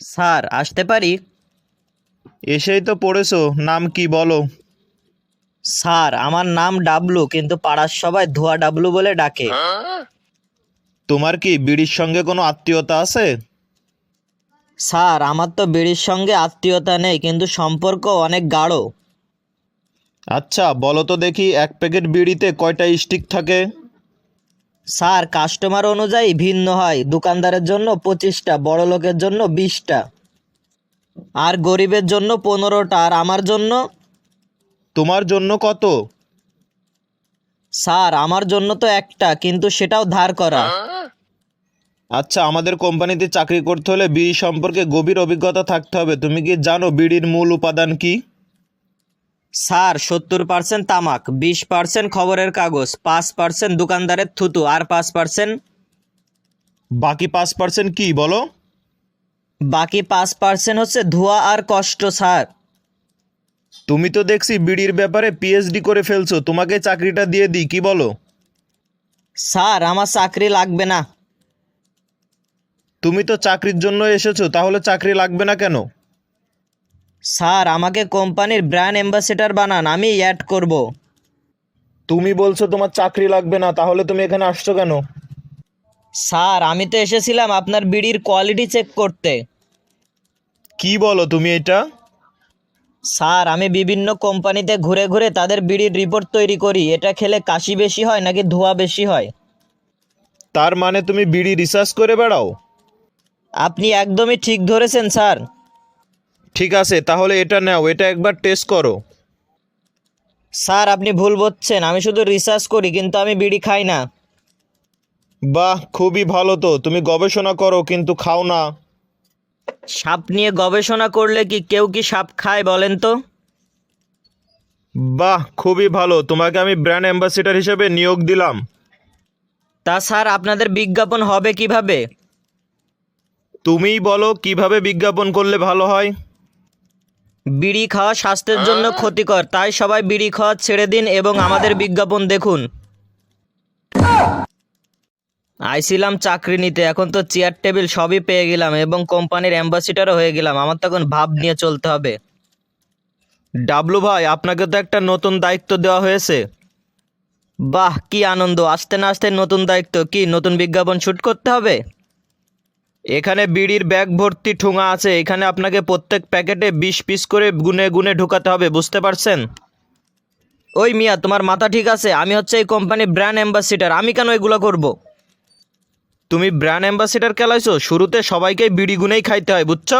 Sir আসতে পারি? এসেই তো পড়েছো নাম কি বলো? স্যার আমার নাম ডাবলু কিন্তু পাড়ার সবাই ধোয়া ডাবলু বলে ডাকে। তোমার কি বিড়ির সঙ্গে কোনো আত্মীয়তা আছে? স্যার আমার তো বিড়ির সঙ্গে আত্মীয়তা নেই কিন্তু সম্পর্ক অনেক গাঢ়। আচ্ছা বলো তো দেখি এক প্যাকেট বিড়িতে কয়টা স্টিক থাকে? স্যার কাস্টমার অনুযায়ী ভিন্ন হয়। দোকানদারের জন্য পঁচিশটা বড় লোকের জন্য বিশটা। আর গরিবের জন্য পনেরোটা আর আমার জন্য? তোমার জন্য কত? স্যার আমার জন্য তো একটা কিন্তু সেটাও ধার করা। আচ্ছা আমাদের কোম্পানিতে চাকরি করতে হলে বিড়ি সম্পর্কে গভীর অভিজ্ঞতা থাকতে হবে। তুমি কি জানো বিড়ির মূল উপাদান কি? স্যার সত্তর পার্সেন্ট তামাক বিশ পার্সেন্ট খবরের কাগজ পাঁচ পার্সেন্ট দোকানদারের থুতু আর পাঁচ পার্সেন্ট বাকি পাঁচ পার্সেন্ট কি বলো? বাকি পাঁচ পার্সেন্ট হচ্ছে ধোঁয়া আর কষ্ট স্যার। তুমি তো দেখছি বিড়ির ব্যাপারে পিএইচডি করে ফেলছো তোমাকে চাকরিটা দিয়ে দিই কি বলো? স্যার আমার চাকরি লাগবে না। তুমি তো চাকরির জন্য এসেছ তাহলে চাকরি লাগবে না কেন? স্যার আমাকে কোম্পানির ব্র্যান্ড অ্যাম্বাসেডার বানান আমি অ্যাড করব। তুমি বলছো তোমার চাকরি লাগবে না তাহলে তুমি এখানে আসছো কেন? স্যার আমি তো এসেছিলাম আপনার বিড়ির কোয়ালিটি চেক করতে। কি বলো তুমি এটা? স্যার আমি বিভিন্ন কোম্পানিতে ঘুরে ঘুরে তাদের বিড়ির রিপোর্ট তৈরি করি। এটা খেলে কাশি বেশি হয় নাকি ধোঁয়া বেশি হয়? তার মানে তুমি বিড়ি রিসার্চ করে বেড়াও? আপনি একদমই ঠিক ধরেছেন স্যার। ঠিক আছে তাহলে এটা নাও এটা একবার টেস্ট করো। স্যার আপনি ভুল বলছেন আমি শুধু রিসার্চ করি কিন্তু আমি বিড়ি খাই না। বাহ খুবই ভালো তো তুমি গবেষণা করো কিন্তু খাও না। সাপ নিয়ে গবেষণা করলে কি কেউ কি সাপ খায় বলেন তো? বাহ খুবই ভালো তোমাকে আমি ব্র্যান্ড অ্যাম্বাসিডার হিসেবে নিয়োগ দিলাম। তা স্যার আপনাদের বিজ্ঞাপন হবে কীভাবে? তুমিই বলো কীভাবে বিজ্ঞাপন করলে ভালো হয়? বিড়ি খাওয়া স্বাস্থ্যের জন্য ক্ষতিকর। তাই সবাই বিড়ি খাওয়া ছেড়ে দিন এবং আমাদের বিজ্ঞাপন দেখুন। আইছিলাম চাকরি নিতে এখন তো চেয়ার টেবিল সবই পেয়ে গেলাম এবং কোম্পানির অ্যাম্বাসিডারও হয়ে গেলাম। আমার তো এখন ভাব নিয়ে চলতে হবে। ডাবলু ভাই আপনাকে তো একটা নতুন দায়িত্ব দেওয়া হয়েছে। বাহ কি আনন্দ। আসতে না আসতে নতুন দায়িত্ব কি? নতুন বিজ্ঞাপন শ্যুট করতে হবে? এখানে বিড়ির ব্যাগ ভর্তি ঠোঙা আছে। এখানে আপনাকে প্রত্যেক প্যাকেটে বিশ পিস করে গুনে গুনে ঢুকাতে হবে, বুঝতে পারছেন? ওই মিয়া, তোমার মাথা ঠিক আছে? আমি হচ্ছে এই কোম্পানি ব্র্যান্ড অ্যাম্বাসিডার আমি কেন এগুলো করব? তুমি ব্র্যান্ড অ্যাম্বাসিডার খেলাইছো শুরুতে সবাইকে বিড়ি গুনেই খাইতে হয়, বুঝছ?